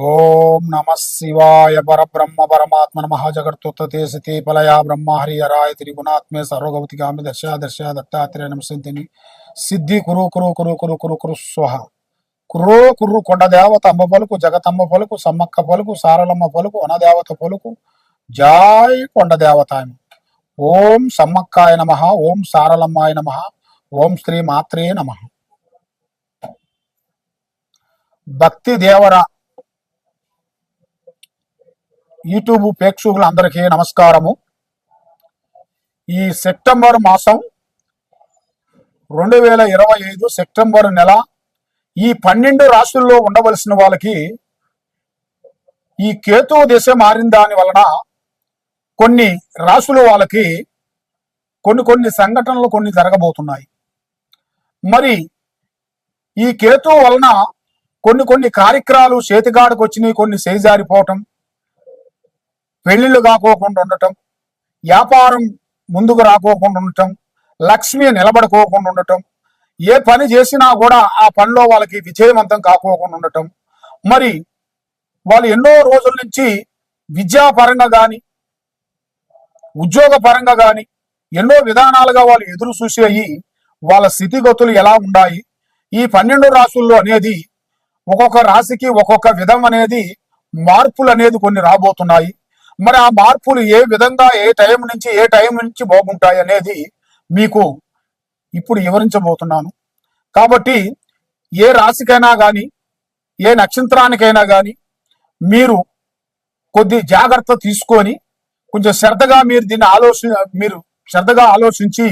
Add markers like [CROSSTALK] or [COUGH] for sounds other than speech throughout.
ఓం నమ శివాయ పరబ్రహ్మ పరమాత్మ నమ జగత్తుతే సతీ ఫలయా బ్రహ్మ హరి హరాయ త్రిగుణాత్మే సర్వగౌతికామి దర్శ దర్శ దత్తాత్రేయ నమసింతిని సిద్ధి కురు కురు కురు కురు కురు కురు స్వహ. కుర్రో కుర్రు కొండ దేవత అమ్మ పలుకు జగతమ్మ పలుకు సమ్మక్క పలుకు సారలమ్మ పలుకు అనదేవత పలుకు. జాయ్ కొండ దేవత ఓం సమ్మక్కాయ నమ ఓం సారలమ్మాయ నమ ఓం శ్రీ మాత్రే నమ. భక్తి దేవర యూట్యూబ్ ప్రేక్షకులందరికీ నమస్కారము. ఈ సెప్టెంబర్ మాసం రెండు వేల ఇరవై ఐదు సెప్టెంబర్ నెల ఈ పన్నెండు రాశుల్లో ఉండవలసిన వాళ్ళకి ఈ కేతు దిశ మారిన దాని వలన కొన్ని రాశుల వాళ్ళకి కొన్ని కొన్ని సంఘటనలు కొన్ని జరగబోతున్నాయి. మరి ఈ కేతు వలన కొన్ని కొన్ని కార్యక్రమాలు చేతిగాడికి వచ్చినాయి కొన్ని చేజారిపోవటం పెళ్ళిళ్ళు కాకోకుండా ఉండటం వ్యాపారం ముందుకు రాకోకుండా ఉండటం లక్ష్మి నిలబడుకోకుండా ఉండటం ఏ పని చేసినా కూడా ఆ పనిలో వాళ్ళకి విజయవంతం కాకోకుండా ఉండటం. మరి వాళ్ళు ఎన్నో రోజుల నుంచి విద్యాపరంగా కానీ ఉద్యోగపరంగా కానీ ఎన్నో విధానాలుగా వాళ్ళు ఎదురు చూసేయి వాళ్ళ స్థితిగతులు ఎలా ఉన్నాయి ఈ పన్నెండు రాసుల్లో అనేది ఒక్కొక్క రాశికి ఒక్కొక్క విధం అనేది మార్పులు అనేది కొన్ని రాబోతున్నాయి. మరి ఆ మార్పులు ఏ విధంగా ఏ టైం నుంచి ఏ టైం నుంచి బాగుంటాయి అనేది మీకు ఇప్పుడు వివరించబోతున్నాను. కాబట్టి ఏ రాశికైనా కానీ ఏ నక్షత్రానికైనా కానీ మీరు కొద్ది జాగ్రత్త తీసుకొని కొంచెం శ్రద్ధగా మీరు దీన్ని ఆలోచన మీరు శ్రద్ధగా ఆలోచించి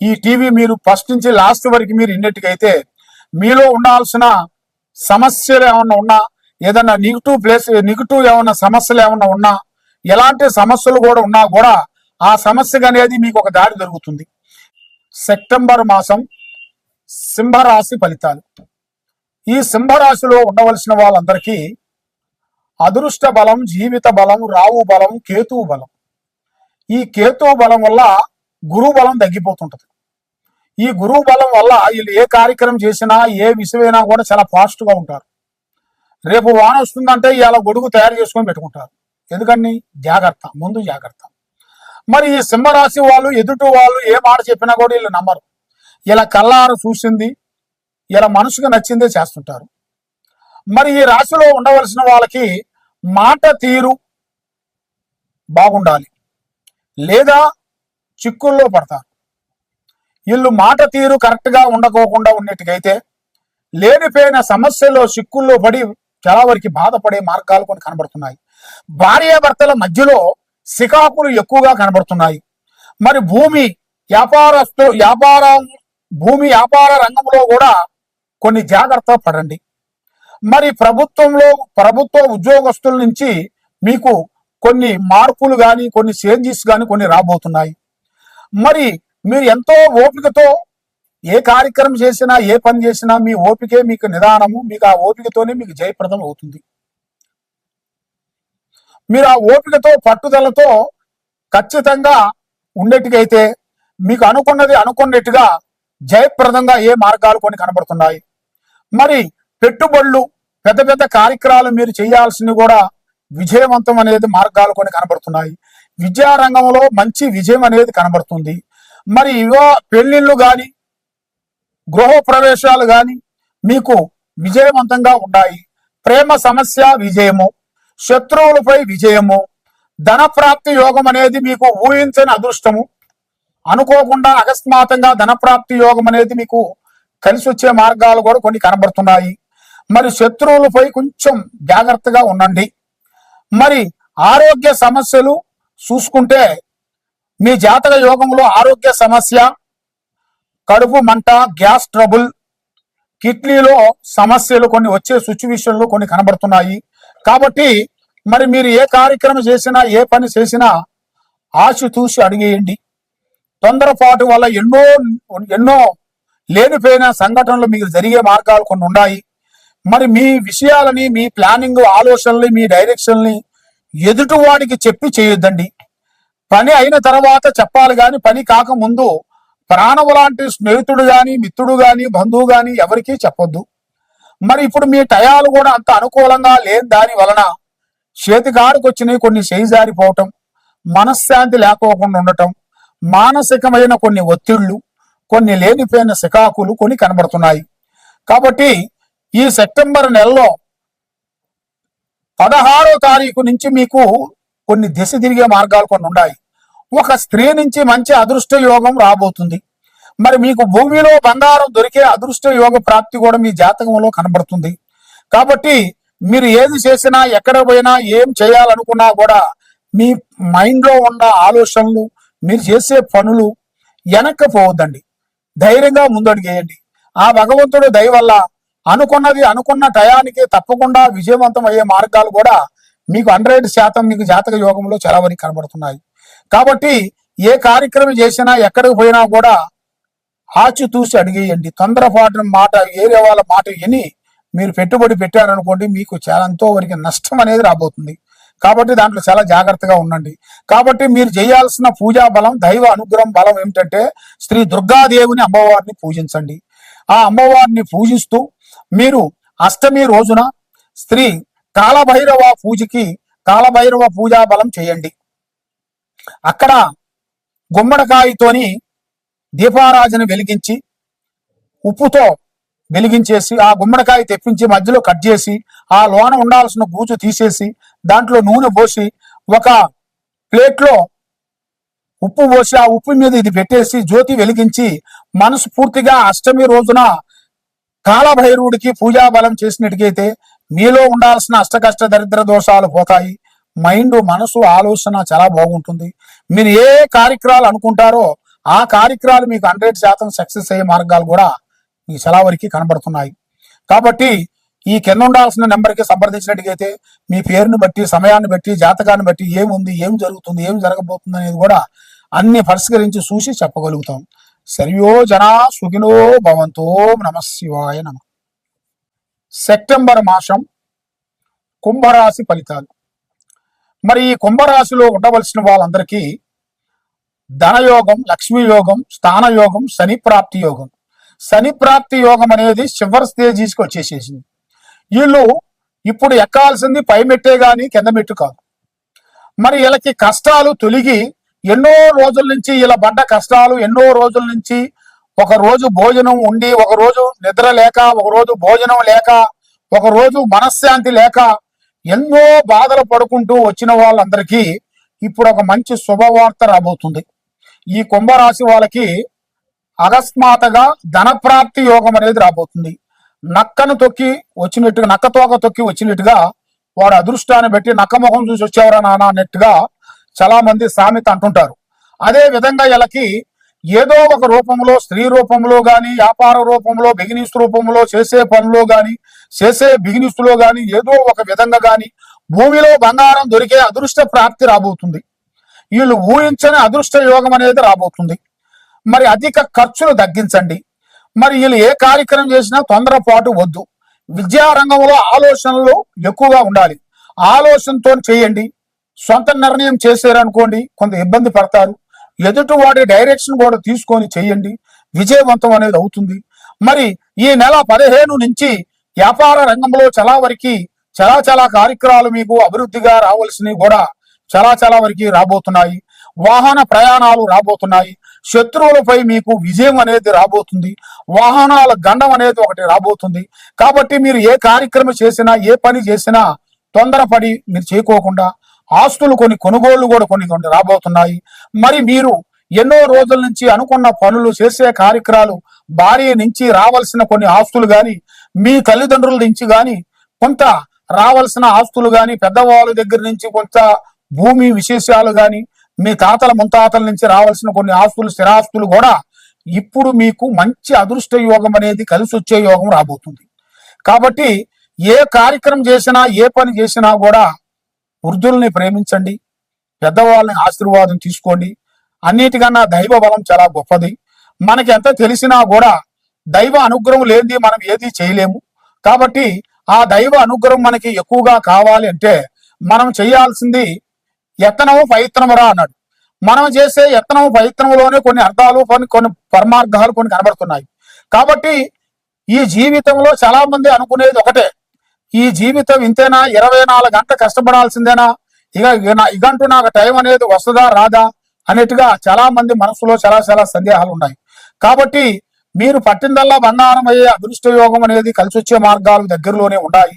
ఈ టీవీ మీరు ఫస్ట్ నుంచి లాస్ట్ వరకు మీరు ఇన్నట్టుకైతే మీలో ఉండాల్సిన సమస్యలు ఏమన్నా ఉన్నా ఏదన్నా నెగిటివ్ ప్లేస్ నెగిటివ్ ఏమన్నా సమస్యలు ఏమన్నా ఉన్నా ఎలాంటి సమస్యలు కూడా ఉన్నా కూడా ఆ సమస్యగా అనేది మీకు ఒక దారి దొరుకుతుంది. సెప్టెంబర్ మాసం సింహరాశి ఫలితాలు. ఈ సింహరాశిలో ఉండవలసిన వాళ్ళందరికీ అదృష్ట బలం జీవిత బలం రావు బలం కేతువు బలం. ఈ కేతువు బలం వల్ల గురువు బలం తగ్గిపోతుంటది. ఈ గురువు బలం వల్ల వీళ్ళు ఏ కార్యక్రమం చేసినా ఏ విషయమైనా కూడా చాలా ఫాస్ట్గా ఉంటారు. రేపు వాన వస్తుందంటే ఇలా గొడుగు తయారు చేసుకొని పెట్టుకుంటారు. ఎందుకని జాగ్రత్త ముందు జాగ్రత్త. మరి ఈ సింహరాశి వాళ్ళు ఎదుటి వాళ్ళు ఏ మాట చెప్పినా కూడా వీళ్ళు నమ్మరు. ఇలా కళ్ళారు చూసింది ఇలా మనసుకు నచ్చిందే చేస్తుంటారు. మరి ఈ రాశిలో ఉండవలసిన వాళ్ళకి మాట తీరు బాగుండాలి. లేదా చిక్కుల్లో పడతారు. వీళ్ళు మాట తీరు కరెక్ట్గా ఉండకోకుండా ఉన్నట్టుగైతే లేనిపోయిన సమస్యల్లో చిక్కుల్లో పడి చాలా వరకు బాధపడే మార్గాలు కొన్ని కనబడుతున్నాయి. భార్యాభర్తల మధ్యలో సికాకులు ఎక్కువగా కనబడుతున్నాయి. మరి భూమి వ్యాపారస్తు వ్యాపార భూమి వ్యాపార రంగంలో కూడా కొన్ని జాగ్రత్త పడండి. మరి ప్రభుత్వంలో ప్రభుత్వ ఉద్యోగస్తుల నుంచి మీకు కొన్ని మార్పులు కానీ కొన్ని చేంజెస్ కానీ కొన్ని రాబోతున్నాయి. మరి మీరు ఎంతో ఓపికతో ఏ కార్యక్రమం చేసినా ఏ పని చేసినా మీ ఓపికే మీకు నిదానము మీకు ఆ ఓపికతోనే మీకు జయప్రదం అవుతుంది. మీరు ఆ ఓపికతో పట్టుదలతో ఖచ్చితంగా ఉండేట్టుకైతే మీకు అనుకున్నది అనుకున్నట్టుగా జయప్రదంగా ఏ మార్గాలు కొన్ని కనబడుతున్నాయి. మరి పెట్టుబడులు పెద్ద పెద్ద కార్యక్రమాలు మీరు చేయాల్సినవి కూడా విజయవంతం అనేది మార్గాలు కొన్ని కనబడుతున్నాయి. విద్యారంగంలో మంచి విజయం అనేది కనబడుతుంది. మరి ఇవో పెళ్ళిళ్ళు కానీ గృహ ప్రవేశాలు కానీ మీకు విజయవంతంగా ఉన్నాయి ప్రేమ సమస్య విజయము శత్రువులపై విజయము ధనప్రాప్తి యోగం అనేది మీకు ఊహించని అదృష్టము. అనుకోకుండా అకస్మాత్తుగా ధనప్రాప్తి యోగం అనేది మీకు కలిసి వచ్చే మార్గాలు కూడా కొన్ని కనబడుతున్నాయి. మరి శత్రువులపై కొంచెం జాగ్రత్తగా ఉండండి. మరి ఆరోగ్య సమస్యలు చూసుకుంటే మీ జాతక యోగంలో ఆరోగ్య సమస్య కడుపు మంట గ్యాస్ ట్రబుల్ కిడ్నీలో సమస్యలు కొన్ని వచ్చే సిచ్యువేషన్లు కొన్ని కనబడుతున్నాయి. కాబట్టి మరి మీరు ఏ కార్యక్రమం చేసినా ఏ పని చేసినా ఆశ చూసి అడిగేయండి. తొందరపాటు వల్ల ఎన్నో ఎన్నో లేనిపోయిన సంఘటనలు మీకు జరిగే మార్గాలు కొన్ని ఉన్నాయి. మరి మీ విషయాలని మీ ప్లానింగ్ ఆలోచనల్ని మీ డైరెక్షన్ని ఎదుటివాడికి చెప్పి చేయొద్దండి. పని అయిన తర్వాత చెప్పాలి కానీ పని కాకముందు ప్రాణము లాంటి స్నేహితుడు గాని మిత్రుడు గాని బంధువు గాని ఎవరికీ చెప్పొద్దు. మరి ఇప్పుడు మీ టయాలు కూడా అంత అనుకూలంగా లేని దాని వలన చేతికాడికి వచ్చినవి కొన్ని చేయి జారిపోవటం మనశ్శాంతి లేకోకుండా ఉండటం మానసికమైన కొన్ని ఒత్తిళ్ళు కొన్ని లేనిపోయిన సికాకులు కొన్ని కనబడుతున్నాయి. కాబట్టి ఈ సెప్టెంబర్ నెలలో పదహారో తారీఖు నుంచి మీకు కొన్ని దిశ తిరిగే మార్గాలు కొన్ని ఉన్నాయి. ఒక స్త్రీ నుంచి మంచి అదృష్ట యోగం రాబోతుంది. మరి మీకు భూమిలో బంగారం దొరికే అదృష్ట యోగ ప్రాప్తి కూడా మీ జాతకంలో కనబడుతుంది. కాబట్టి మీరు ఏది చేసినా ఎక్కడ పోయినా ఏం చేయాలనుకున్నా కూడా మీ మైండ్లో ఉన్న ఆలోచనలు మీరు చేసే పనులు వెనక్కి పోవద్దండి ధైర్యంగా ముందడుగేయండి. ఆ భగవంతుడు దయ వల్ల అనుకున్నది అనుకున్న టయానికి తప్పకుండా విజయవంతం అయ్యే మార్గాలు కూడా మీకు హండ్రెడ్ శాతం మీకు జాతక యోగంలో చాలా వరకు కనబడుతున్నాయి. కాబట్టి ఏ కార్యక్రమం చేసినా ఎక్కడికి పోయినా కూడా ఆచితూసి అడిగేయండి. తొందరపాటు మాట వేరే వాళ్ళ మాట విని మీరు పెట్టుబడి పెట్టారనుకోండి మీకు చాలా ఎంతో వరకు నష్టం అనేది రాబోతుంది. కాబట్టి దాంట్లో చాలా జాగ్రత్తగా ఉండండి. కాబట్టి మీరు చేయాల్సిన పూజా బలం దైవ అనుగ్రహం బలం ఏమిటంటే శ్రీ దుర్గాదేవిని అమ్మవారిని పూజించండి. ఆ అమ్మవారిని పూజిస్తూ మీరు అష్టమి రోజున స్త్రీ కాలభైరవ పూజకి కాలభైరవ పూజా బలం చేయండి. అక్కడ గుమ్మడికాయతోని దీపారాజన వెలిగించి ఉప్పుతో వెలిగించేసి ఆ గుమ్మడికాయ తెప్పించి మధ్యలో కట్ చేసి ఆ లోన ఉండాల్సిన గూజు తీసేసి దాంట్లో నూనె పోసి ఒక ప్లేట్లో ఉప్పు పోసి ఆ ఉప్పు మీద ఇది పెట్టేసి జ్యోతి వెలిగించి మనస్ఫూర్తిగా అష్టమి రోజున కాలభైరవుడికి పూజా బలం చేసినట్టుగైతే మీలో ఉండాల్సిన అష్టకష్ట దరిద్ర దోషాలు పోతాయి. మైండ్ మనసు ఆలోచన చాలా బాగుంటుంది. మీరు ఏ కార్యక్రమాలు అనుకుంటారో ఆ కార్యక్రమాలు మీకు హండ్రెడ్ శాతం సక్సెస్ అయ్యే మార్గాలు కూడా మీకు చాలా వరకు కనబడుతున్నాయి. కాబట్టి ఈ కింద ఉండాల్సిన నెంబర్కి సంప్రదించినట్టుగైతే మీ పేరుని బట్టి సమయాన్ని బట్టి జాతకాన్ని బట్టి ఏముంది ఏం జరుగుతుంది ఏం జరగబోతుంది అనేది కూడా అన్ని పరిష్కరించి చూసి చెప్పగలుగుతాం. సర్వో జనా సుఖినో భవంతో నమ శివాయ నమ. సెప్టెంబర్ మాసం కుంభరాశి ఫలితాలు. మరి ఈ కుంభరాశిలో ఉండవలసిన వాళ్ళందరికీ ధనయోగం లక్ష్మీ యోగం స్థానయోగం శని ప్రాప్తి యోగం. శని ప్రాప్తి యోగం అనేది చివరి స్టేజీస్కి వచ్చేసేసింది. వీళ్ళు ఇప్పుడు ఎక్కాల్సింది పై మెట్టే కానీ కింద మెట్టు కాదు. మరి వీళ్ళకి కష్టాలు తొలిగి ఎన్నో రోజుల నుంచి ఇలా పడ్డ కష్టాలు ఎన్నో రోజుల నుంచి ఒక రోజు భోజనం ఉండి ఒక రోజు నిద్ర లేక ఒక రోజు భోజనం లేక ఒక రోజు మనశ్శాంతి లేక ఎన్నో బాధలు పడుకుంటూ వచ్చిన వాళ్ళందరికీ ఇప్పుడు ఒక మంచి శుభవార్త రాబోతుంది. ఈ కుంభరాశి వాళ్ళకి అకస్మాత్తుగా ధనప్రాప్తి యోగం అనేది రాబోతుంది. నక్కను తొక్కి వచ్చినట్టుగా నక్క తోక తొక్కి వచ్చినట్టుగా వాడు అదృష్టాన్ని బట్టి నక్క ముఖం చూసి వచ్చేవరా నాన్న అన్నట్టుగా చాలా మంది సామెత అంటుంటారు. అదే విధంగా వీళ్ళకి ఏదో ఒక రూపంలో స్త్రీ రూపంలో గాని వ్యాపార రూపంలో బిగినీస్ రూపంలో చేసే పనులో గాని చేసే బిజినెస్లో గాని ఏదో ఒక విధంగా గాని భూమిలో బంగారం దొరికే అదృష్ట ప్రాప్తి రాబోతుంది. వీళ్ళు ఊహించని అదృష్ట యోగం అనేది రాబోతుంది. మరి అధిక ఖర్చులు తగ్గించండి. మరి వీళ్ళు ఏ కార్యక్రమం చేసినా తొందరపాటు వద్దు. విద్యా రంగంలో ఆలోచనలు ఎక్కువగా ఉండాలి. ఆలోచనతో చేయండి. సొంత నిర్ణయం చేశారనుకోండి కొంత ఇబ్బంది పడతారు. ఎదుటి వాడి డైరెక్షన్ కూడా తీసుకొని చేయండి. విజయవంతం అనేది అవుతుంది. మరి ఈ నెల పదిహేను నుంచి వ్యాపార రంగంలో చాలా వరకు చాలా చాలా కార్యక్రమాలు మీకు అభివృద్ధిగా రావాల్సినవి కూడా చాలా చాలా వరకు రాబోతున్నాయి. వాహన ప్రయాణాలు రాబోతున్నాయి. శత్రువులపై మీకు విజయం అనేది రాబోతుంది. వాహనాల గండం అనేది ఒకటి రాబోతుంది. కాబట్టి మీరు ఏ కార్యక్రమం చేసినా ఏ పని చేసినా తొందరపడి మీరు చేయకోకుండా ఆస్తులు కొన్ని కొనుగోళ్ళు కూడా కొన్ని కొన్ని రాబోతున్నాయి. మరి మీరు ఎన్నో రోజుల నుంచి అనుకున్న పనులు చేసే కార్యక్రమాలు భార్య నుంచి రావాల్సిన కొన్ని ఆస్తులు కానీ మీ తల్లిదండ్రుల నుంచి గాని కొంత రావాల్సిన ఆస్తులు గాని పెద్దవాళ్ళ దగ్గర నుంచి కొంత భూమి విశేషాలు గాని మీ తాతల ముంతాతల నుంచి రావాల్సిన కొన్ని ఆస్తులు స్థిరాస్తులు కూడా ఇప్పుడు మీకు మంచి అదృష్ట యోగం అనేది కలిసి వచ్చే యోగం రాబోతుంది. కాబట్టి ఏ కార్యక్రమం చేసినా ఏ పని చేసినా కూడా వృద్ధుల్ని ప్రేమించండి పెద్దవాళ్ళని ఆశీర్వాదం తీసుకోండి. అన్నిటికన్నా దైవ బలం చాలా గొప్పది. మనకి ఎంత తెలిసినా కూడా దైవ అనుగ్రహం లేనిది మనం ఏది చేయలేము. కాబట్టి ఆ దైవ అనుగ్రహం మనకి ఎక్కువగా కావాలి అంటే మనం చేయాల్సింది యత్నము ప్రయత్నమురా అన్నాడు. మనం చేసే యత్నము ప్రయత్నములోనే కొన్ని అర్థాలు కొన్ని కొన్ని పరమార్థాలు కొన్ని కనబడుతున్నాయి. కాబట్టి ఈ జీవితంలో చాలా మంది అనుకునేది ఒకటే. ఈ జీవితం ఇంతేనా? ఇరవై నాలుగు గంటలు కష్టపడాల్సిందేనా? ఇక ఇగంటూ నా- నాకు టైం అనేది వస్తుందా రాదా? అనేట్టుగా చాలా మంది మనసులో చాలా చాలా సందేహాలు ఉన్నాయి. కాబట్టి మీరు పట్టిందల్లా బండారమయ్యే అయ్యే అదృష్ట యోగం అనేది కలిసొచ్చే మార్గాలు దగ్గరలోనే ఉన్నాయి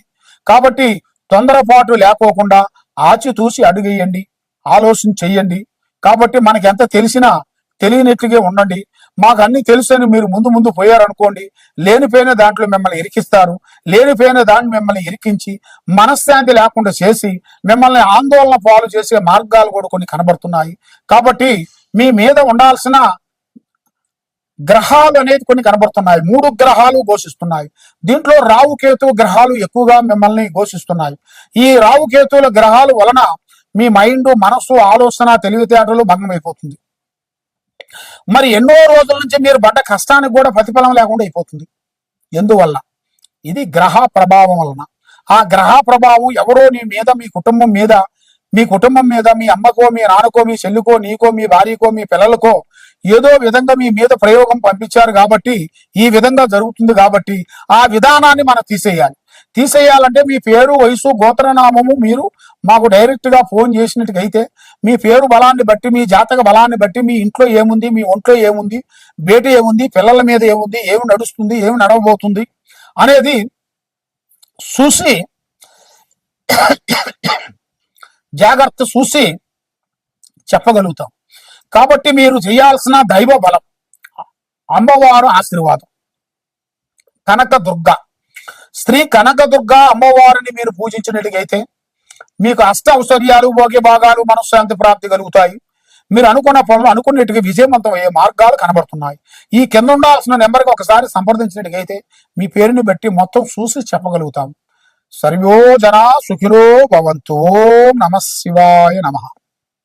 కాబట్టి తొందరపాటు లేకోకుండా ఆచితూసి అడుగేయండి ఆలోచన చెయ్యండి. కాబట్టి మనకి ఎంత తెలిసినా తెలియనట్టుగా ఉండండి. మాకు అన్ని తెలుసని మీరు ముందు ముందు పోయారనుకోండి లేనిపోయిన దాంట్లో మిమ్మల్ని ఇరికిస్తారు లేనిపోయిన దాన్ని మిమ్మల్ని ఇరికించి మనశ్శాంతి లేకుండా చేసి మిమ్మల్ని ఆందోళన పాలు చేసే మార్గాలు కూడా కొన్ని కనబడుతున్నాయి. కాబట్టి మీ మీద ఉండాల్సిన గ్రహాలు అనేది కొన్ని కనబడుతున్నాయి. మూడు గ్రహాలు ఘోషిస్తున్నాయి. దీంట్లో రావుకేతు గ్రహాలు ఎక్కువగా మిమ్మల్ని ఘోషిస్తున్నాయి. ఈ రావుకేతువుల గ్రహాలు వలన మీ మైండ్ మనస్సు ఆలోచన తెలివితేటలు భంగమైపోతుంది. మరి ఎన్నో రోజుల నుంచి మీరు పడ్డ కష్టానికి కూడా ప్రతిఫలం లేకుండా అయిపోతుంది. ఎందువల్ల? ఇది గ్రహ ప్రభావం వలన. ఆ గ్రహ ప్రభావం ఎవరో నీ మీద మీ కుటుంబం మీద మీ కుటుంబం మీద మీ అమ్మకో మీ నాన్నకో మీ చెల్లికో నీకో మీ భార్యకో మీ పిల్లలకో ఏదో విధంగా మీ మీద ప్రయోగం పంపించారు కాబట్టి ఈ విధంగా జరుగుతుంది కాబట్టి ఆ విధానాన్ని మనం తీసేయాలి. తీసేయాలంటే మీ పేరు వయసు గోత్రనామము మీరు మాకు డైరెక్ట్గా ఫోన్ చేసినట్టుగైతే మీ పేరు బలాన్ని బట్టి మీ జాతక బలాన్ని బట్టి మీ ఇంట్లో ఏముంది మీ ఒంట్లో ఏముంది బయట ఏముంది పిల్లల మీద ఏముంది ఏమి నడుస్తుంది ఏమి నడవబోతుంది అనేది చూసి [COUGHS] జాగ్రత్త చూసి చెప్పగలుగుతాం. కాబట్టి మీరు చేయాల్సిన దైవ బలం. అమ్మవారు ఆశీర్వాదం. కనక దుర్గ. స్త్రీ కనక దుర్గ అమ్మవారిని మీరు పూజించినట్టుగైతే మీకు అష్ట ఔశ్వర్యాలు భోగ్య భాగాలు మనశ్శాంతి ప్రాప్తి కలుగుతాయి. మీరు అనుకున్న పనులు అనుకున్నట్టుగా విజయవంతం అయ్యే మార్గాలు కనబడుతున్నాయి. ఈ కింద ఉండాల్సిన నెంబర్కి ఒకసారి సంప్రదించినట్టుగైతే మీ పేరుని బట్టి మొత్తం చూసి చెప్పగలుగుతాం. సర్వో జనా సుఖినో భవంతు. ఓం నమ శివాయ నమః.